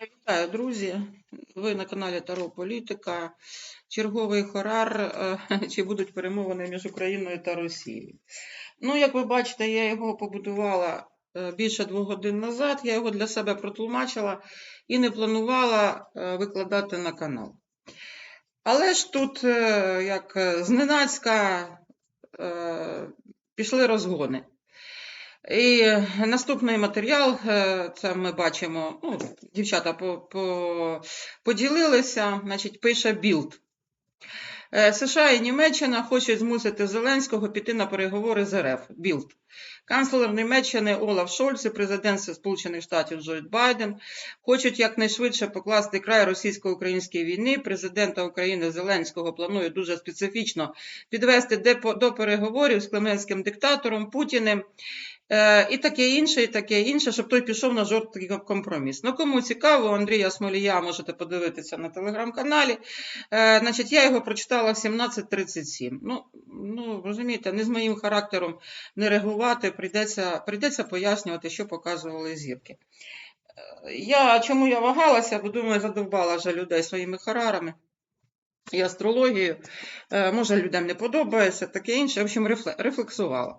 Вітаю, друзі! Ви на каналі Таро Політика. Черговий хорар, е, чи будуть перемовини між Україною та Росією. Ну, як ви бачите, я його побудувала е, більше двох годин назад. Я його для себе протлумачила і не планувала е, викладати на канал. Але ж тут, як зненацька, пішли розгони. І наступний матеріал, е, це ми бачимо, ну, дівчата по, по, поділилися, значить, пише Білд. Е, США і Німеччина хочуть змусити Зеленського піти на переговори з РФ. Білд. Канцлер Німеччини Олаф Шольц і президент Сполучених Штатів Джо Байден хочуть якнайшвидше покласти край російсько-українській війни. Президента України Зеленського планує дуже специфічно підвести до переговорів з клеменським диктатором Путіним. Е, і таке інше, і таке інше, щоб той пішов на жорсткий компроміс. Ну, кому цікаво, Андрія Смолія можете подивитися на телеграм-каналі. Е, значить, я його прочитала в 17.37. Ну, ну, розумієте, не з моїм характером не реагувати, прийдеться, прийдеться пояснювати, що показували зірки. Е, Я, чому я вагалася, бо думаю, задовбала вже людей своїми харарами і астрологією. Е, Може, людям не подобається, таке інше. В общем, рефлексувала.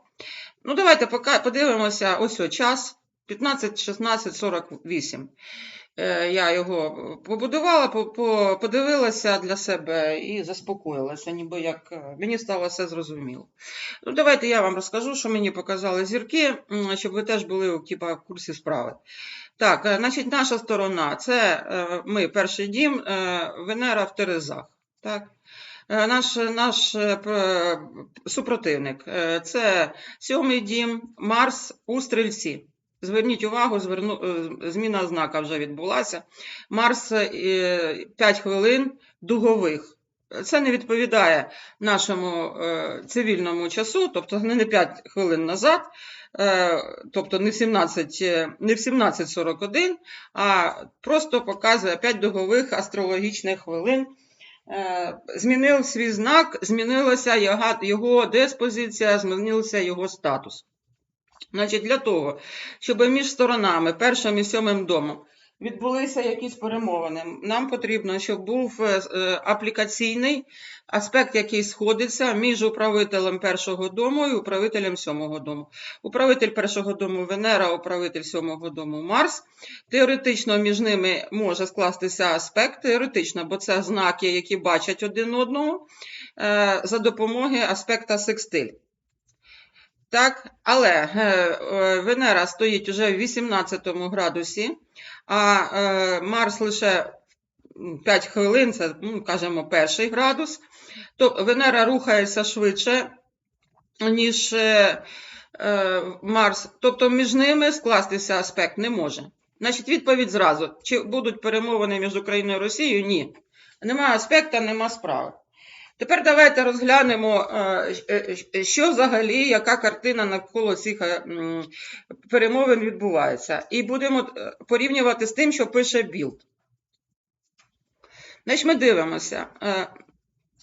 Ну, давайте подивимося. Ось о, час 15, 16, 48. Е, Я його побудувала, по- по- подивилася для себе і заспокоїлася, ніби як е, мені стало все зрозуміло. Ну, давайте я вам розкажу, що мені показали зірки, щоб ви теж були типа, в курсі справи. Так, е, значить, наша сторона це ми, перший дім, Венера в Терезах. Так? Е, Наш, наш е, супротивник е, це сьомий дім, Марс у стрільці. Зверніть увагу, зверну, зміна знака вже відбулася. Марс 5 хвилин дугових. Це не відповідає нашому цивільному часу, тобто не не 5 хвилин назад, тобто не в 17, е, не в 17.41, а просто показує 5 дугових астрологічних хвилин. Е, Змінив свій знак, змінилася його, диспозиція, змінився його статус. Значить, для того, щоб між сторонами, першим і сьомим домом, відбулися якісь перемовини, нам потрібно, щоб був е, е, аплікаційний аспект, який сходиться між управителем першого дому і управителем сьомого дому. Управитель першого дому Венера, управитель сьомого дому Марс. Теоретично між ними може скластися аспект, теоретично, бо це знаки, які бачать один одного, е, за допомогою аспекта секстиль. Так, але Венера стоїть уже в 18 градусі, а е, Марс лише м, 5 хвилин, це, ну, кажемо, перший градус. То Венера рухається швидше, ніж е, е, Марс. Тобто між ними скластися аспект не може. Значить, відповідь зразу: чи будуть перемовини між Україною і Росією? Ні. Нема аспекта, нема справи. Тепер давайте розглянемо, е, е, е, що взагалі, яка картина навколо цих перемовин відбувається. І будемо порівнювати з тим, що пише Білд. Значить, ми дивимося.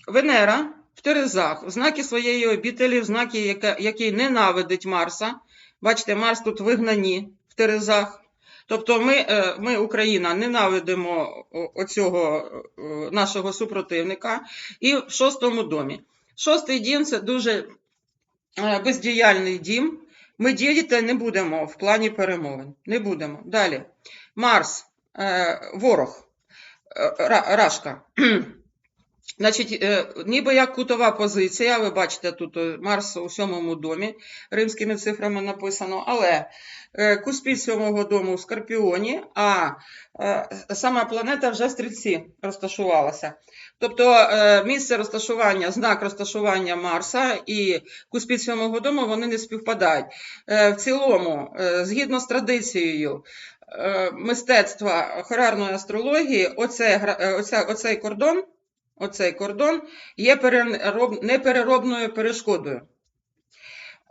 Венера в Терезах, в знакі своєї обітелі, в знакі, яка- який ненавидить Марса. Бачите, Марс тут вигнані в Терезах. Тобто ми, е, ми Україна, ненавидимо оцього е, нашого супротивника. І в шостому домі. Шостий дім це дуже е, бездіяльний дім. Ми діяти не будемо в плані перемовин. Не будемо. Далі. Марс, ворог, Рашка. Значить, е, ніби як кутова позиція, ви бачите, тут е, Марс у сьомому домі, римськими цифрами написано, але е, Куспіль сьомого дому в Скорпіоні, а сама планета вже в стрільці розташувалася. Тобто місце розташування, знак розташування Марса і Куспіль сьомого дому вони не співпадають. В цілому, згідно з традицією мистецтва хорарної астрології, оце, гра- е, оцей кордон оцей кордон є перероб- непереробною перешкодою.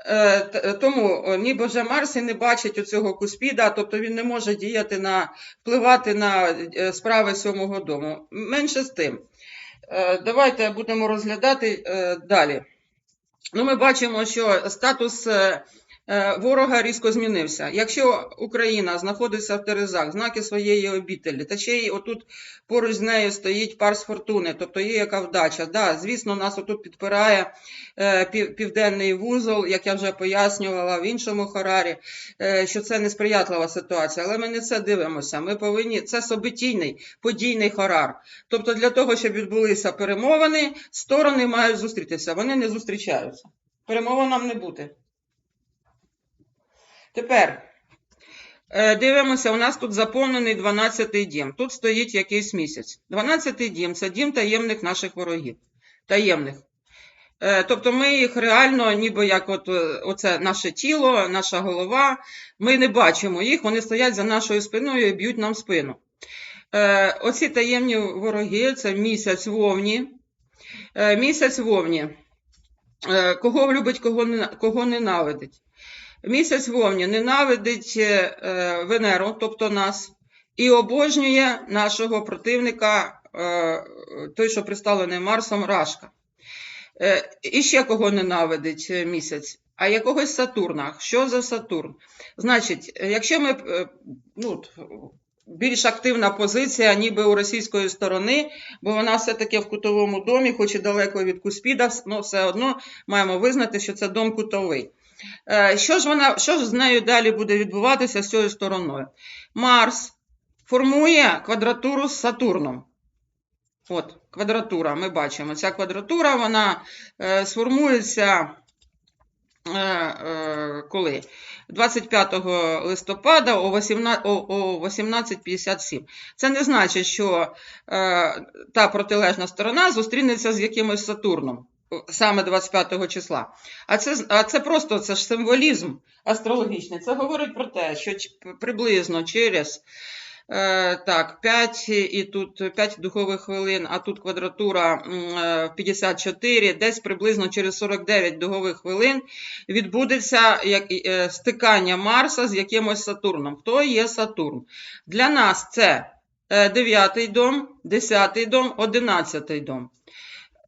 Е, Тому ніби вже Марс і не бачить оцього куспіда, тобто він не може діяти на впливати на е, справи сьомого дому. Менше з тим. Е, Давайте будемо розглядати е, далі. Ну, ми бачимо, що статус е, е, ворога різко змінився. Якщо Україна знаходиться в Терезах, знаки своєї обітелі, та ще й отут поруч з нею стоїть парс фортуни, тобто є яка вдача. Да, звісно, нас отут підпирає е, південний вузол, як я вже пояснювала в іншому хорарі, е, що це несприятлива ситуація. Але ми не це дивимося. Ми повинні це событійний, подійний хорар. Тобто, для того, щоб відбулися перемовини, сторони мають зустрітися. Вони не зустрічаються. Перемовинам не бути. Тепер е, дивимося, у нас тут заповнений 12-й дім. Тут стоїть якийсь місяць. 12-й дім це дім таємних наших ворогів. Таємних. Е, Тобто ми їх реально, ніби як от, е, оце наше тіло, наша голова, ми не бачимо їх, вони стоять за нашою спиною і б'ють нам спину. Оці таємні вороги це місяць вовні. Місяць вовні. Кого любить, кого, кого ненавидить. Місяць вовні ненавидить е, е, Венеру, тобто нас, і обожнює нашого противника, е, той, що представлений Марсом, Рашка. І ще кого ненавидить місяць, а якогось Сатурна. Що за Сатурн? Значить, якщо ми ну, більш активна позиція, ніби у російської сторони, бо вона все-таки в кутовому домі, хоч і далеко від Куспіда, але все одно маємо визнати, що це дом кутовий. Е, Що ж, вона, що ж з нею далі буде відбуватися з цією стороною? Марс формує квадратуру з Сатурном. От, квадратура, ми бачимо. Ця квадратура вона е, сформується е, е, коли? 25 листопада о 18 о, о 18.57. Це не значить, що е, та протилежна сторона зустрінеться з якимось Сатурном саме 25 числа. А це, а це просто це ж символізм астрологічний. Це говорить про те, що приблизно через Е, так, 5 і тут 5 духових хвилин, а тут квадратура е, 54, десь приблизно через 49 духових хвилин відбудеться як, е, стикання Марса з якимось Сатурном. Хто є Сатурн? Для нас це 9 дом, 10 дом, 11 дом.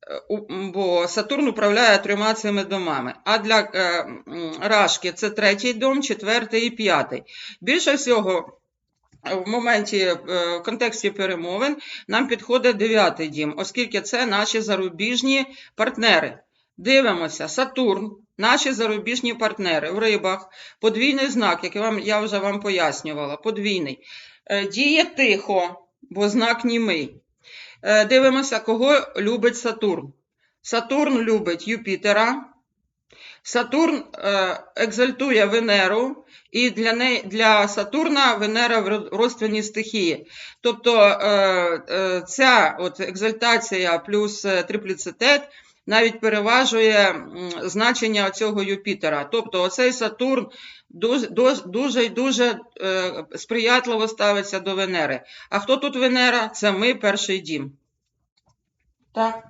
Е, Бо Сатурн управляє трьома цими домами. А для е, Рашки це третій дом, четвертий і п'ятий. Більше всього, в моменті е, в контексті перемовин нам підходить дев'ятий дім, оскільки це наші зарубіжні партнери. Дивимося, Сатурн, наші зарубіжні партнери в рибах, подвійний знак, який вам, я вже вам пояснювала, подвійний. Е, Діє тихо, бо знак німий. Е, Дивимося, кого любить Сатурн. Сатурн любить Юпітера. Сатурн е, екзальтує Венеру, і для, неї, для Сатурна Венера в родственні стихії. Тобто е, ця от екзальтація плюс трипліцитет навіть переважує значення цього Юпітера. Тобто оцей Сатурн дуже, і дуже е, сприятливо ставиться до Венери. А хто тут Венера? Це ми, перший дім. Так.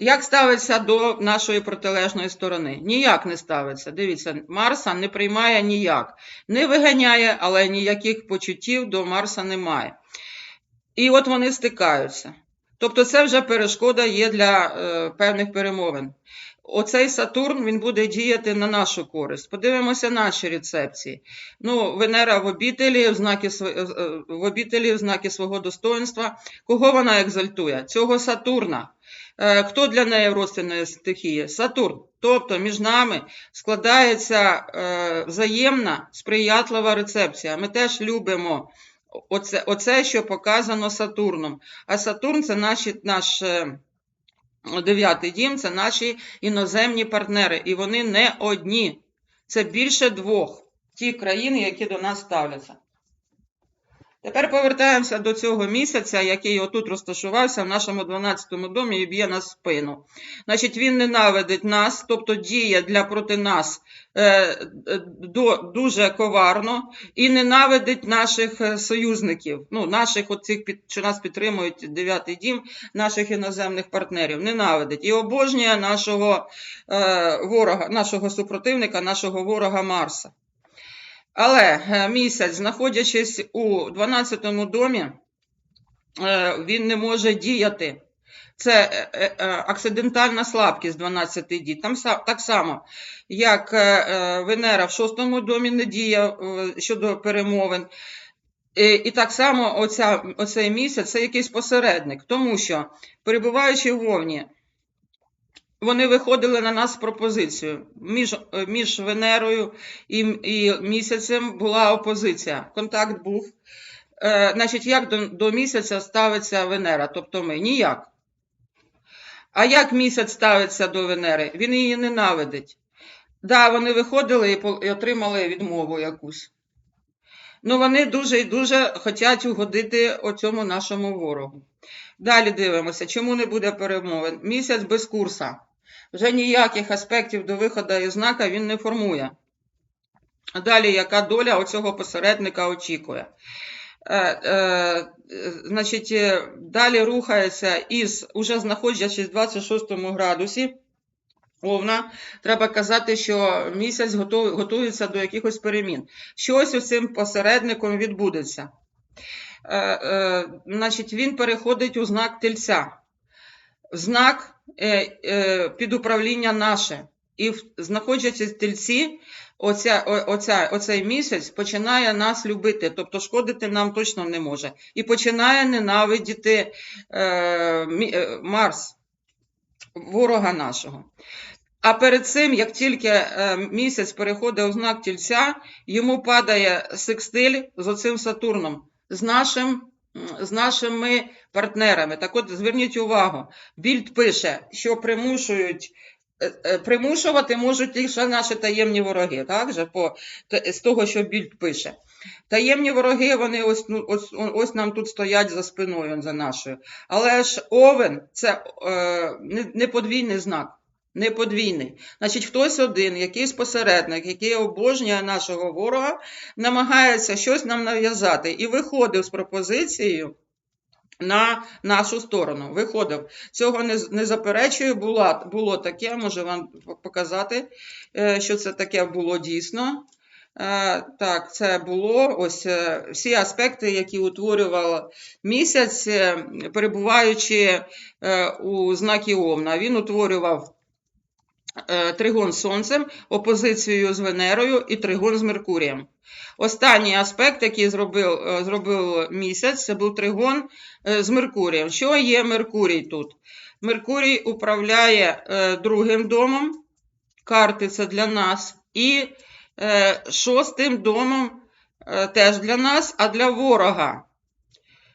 Як ставиться до нашої протилежної сторони? Ніяк не ставиться. Дивіться, Марса не приймає ніяк. Не виганяє, але ніяких почуттів до Марса немає. І от вони стикаються. Тобто це вже перешкода є для е, певних перемовин. Оцей Сатурн він буде діяти на нашу користь. Подивимося наші рецепції. Ну, Венера в обітелі, в, знаки, е, е, в обітелі в знаки свого достоинства. Кого вона екзальтує? Цього Сатурна. Хто для неї родственної стихії? Сатурн. Тобто між нами складається взаємна сприятлива рецепція. Ми теж любимо оце, оце, що показано Сатурном. А Сатурн це наші, наш е, дев'ятий дім, це наші іноземні партнери. І вони не одні. Це більше двох ті країни, які до нас ставляться. Тепер повертаємося до цього місяця, який отут розташувався в нашому 12-му домі і б'є на спину. Значить, він ненавидить нас, тобто діє для проти нас е, до, дуже коварно і ненавидить наших е, союзників, ну, наших оцих, що нас підтримують дев'ятий дім, наших іноземних партнерів. Ненавидить і обожнює нашого е, ворога, нашого супротивника, нашого ворога Марса. Але е, місяць, знаходячись у 12-му домі, е, він не може діяти. Це е, акцидентальна слабкість 12 діб. Там так само, як Венера в шостому домі недія е, щодо перемовин. І, так само оця, оцей місяць це якийсь посередник, тому що, перебуваючи в Овні, вони виходили на нас з пропозицією. Між, е, між Венерою і, і місяцем була опозиція. Контакт був. Е, значить, як до, до місяця ставиться Венера? Тобто ми ніяк. А як місяць ставиться до Венери? Він її ненавидить. Да, вони виходили і отримали відмову якусь. Ну, вони дуже і дуже хочуть угодити оцьому нашому ворогу. Далі дивимося, чому не буде перемовин. Місяць без курса. Вже ніяких аспектів до виходу із знака він не формує. Далі, яка доля оцього посередника очікує? Е, е, значить, е, далі рухається із, уже знаходячись в 26 градусі, Овна, треба казати, що місяць готується до якихось перемін. Щось із цим посередником відбудеться. Значить, він переходить у знак тельця. Знак під управління наше. І знаходячись в тельці, оця, оця, оцей місяць починає нас любити, тобто шкодити нам точно не може. І починає ненавидіти е, е, Марс, ворога нашого. А перед цим, як тільки е, місяць переходить у знак тільця, йому падає секстиль з оцим Сатурном, з, нашим, з нашими партнерами. Так от зверніть увагу, Більд пише, що примушують. е, е, Примушувати можуть лише наші таємні вороги, так же, по, з того, що Більд пише. Таємні вороги, вони ось, ну, ось, ось нам тут стоять за спиною, за нашою. Але ж овен це е, не подвійний знак. Не подвійний. Значить, хтось один, якийсь посередник, який обожнює нашого ворога, намагається щось нам нав'язати і виходив з пропозицією на нашу сторону. Виходив. Цього не, не заперечую, було, було таке, можу вам показати, е, що це таке було дійсно. Е, Так, це було ось е, всі аспекти, які утворював місяць, перебуваючи у знакі Овна. Він утворював тригон з Сонцем, опозицію з Венерою і тригон з Меркурієм. Останній аспект, який зробив, е, зробив місяць, це був тригон е, з Меркурієм. Що є Меркурій тут? Меркурій управляє е, другим домом, карти це для нас, і е, шостим домом е, теж для нас, а для ворога.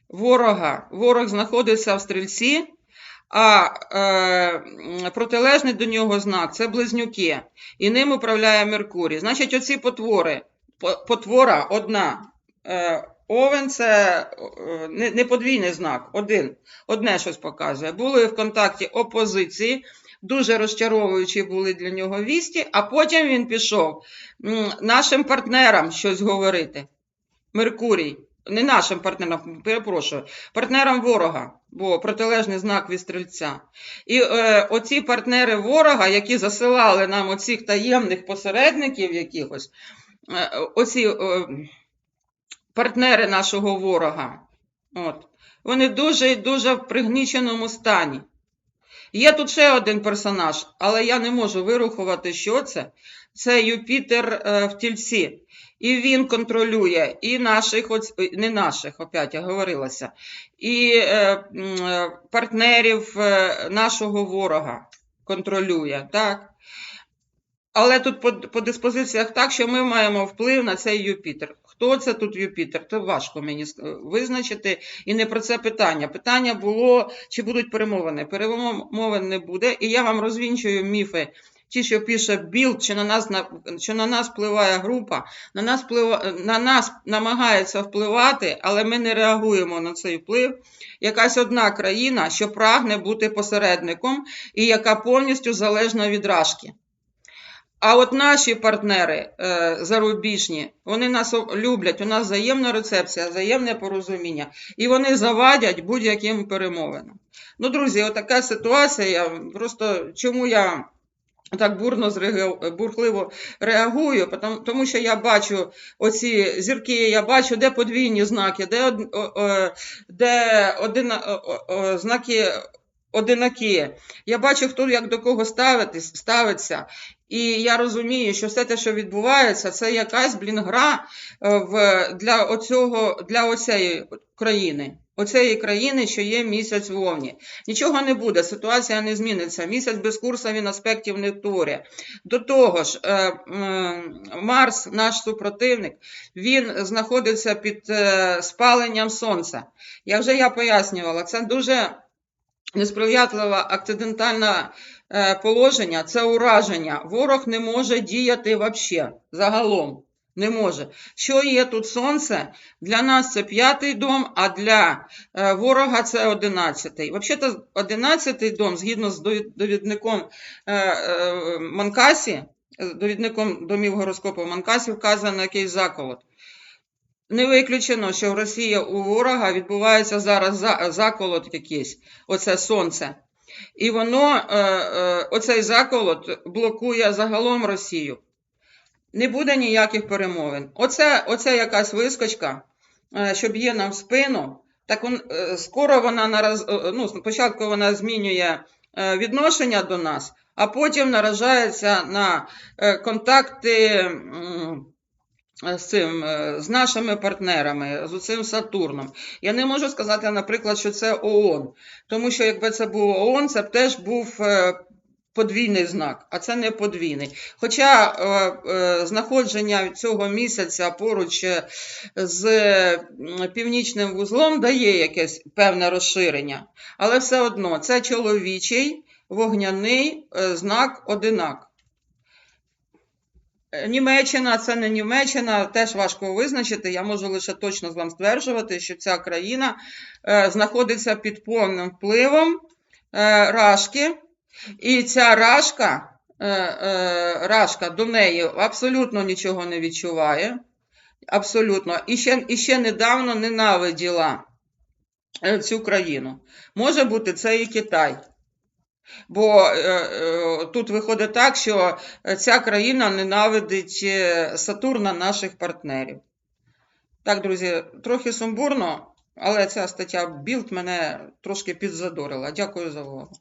Ворога. Ворог знаходиться в стрільці, а е, протилежний до нього знак це близнюки. І ним управляє Меркурій. Значить, оці потвори. Потвора одна. Е, Овен це е, не, подвійний знак, один. Одне щось показує. Були в контакті опозиції, дуже розчаровуючі були для нього вісті, а потім він пішов нашим партнерам щось говорити. Меркурій. Не нашим партнерам, перепрошую, партнерам ворога, бо протилежний знак від стрільця. І е, оці партнери ворога, які засилали нам оцих таємних посередників якихось, е, оці е, партнери нашого ворога, от, вони дуже і дуже в пригніченому стані. Є тут ще один персонаж, але я не можу вирахувати, що це. Це Юпітер е, в тільці. І він контролює і наших, не наших, опять я говорилася, і е, е, партнерів нашого ворога контролює. Так? Але тут по, по диспозиціях так, що ми маємо вплив на цей Юпітер. Хто це тут Юпітер? Це важко мені визначити. І не про це питання. Питання було, чи будуть перемовини. Перемовин не буде. І я вам розвінчую міфи. Ті, що пише Білд, що на нас на що на нас впливає група, на нас вплива, на нас намагається впливати, але ми не реагуємо на цей вплив. Якась одна країна, що прагне бути посередником і яка повністю залежна від рашки. А от наші партнери е, зарубіжні, вони нас люблять, у нас взаємна рецепція, взаємне порозуміння, і вони завадять будь-яким перемовинам. Ну, друзі, отака ситуація. Просто чому я так бурно бурхливо реагую, тому, що я бачу оці зірки, я бачу, де подвійні знаки, де, де один, знаки одинакі. Я бачу, хто як до кого ставиться. І я розумію, що все те, що відбувається, це якась, блін, гра е, в, для, оцього, для оцеї країни. Оцеї країни, що є місяць вовні. Нічого не буде, ситуація не зміниться. Місяць без курсу він аспектів не творює. До того ж, е, Марс, наш супротивник, він знаходиться під е, спаленням сонця. Я вже я пояснювала, це дуже несприятливе акцидентальне е, положення, це ураження. Ворог не може діяти взагалі, загалом. Не може. Що є тут сонце? Для нас це п'ятий дом, а для е, ворога це одинадцятий. Взагалі-то одинадцятий дом, згідно з довідником е, е, Манкасі, довідником домів гороскопу Манкасі, вказано якийсь заколот. Не виключено, що в Росії у ворога відбувається зараз за- заколот якийсь, оце сонце. І воно, е, е, оцей заколот блокує загалом Росію. Не буде ніяких перемовин. Оце, оце якась вискочка, е, що б'є нам в спину. Так он, скоро вона нараз, ну, спочатку вона змінює відношення до нас, а потім наражається на контакти з цим, е, з нашими партнерами, з цим Сатурном. Я не можу сказати, наприклад, що це ООН, тому що якби це був ООН, це б теж був е, подвійний знак, а це не подвійний. Хоча е, е, знаходження цього місяця поруч е, з північним вузлом дає якесь певне розширення, але все одно це чоловічий вогняний е, знак одинак. Е, Німеччина це не Німеччина, теж важко визначити. Я можу лише точно вам стверджувати, що ця країна е, знаходиться під повним впливом е, рашки, і ця рашка, рашка до неї абсолютно нічого не відчуває. Абсолютно. І ще, і ще недавно ненавиділа цю країну. Може бути, це і Китай. Бо е, е, тут виходить так, що ця країна ненавидить е, Сатурна наших партнерів. Так, друзі, трохи сумбурно, але ця стаття Білд мене трошки підзадорила. Дякую за увагу.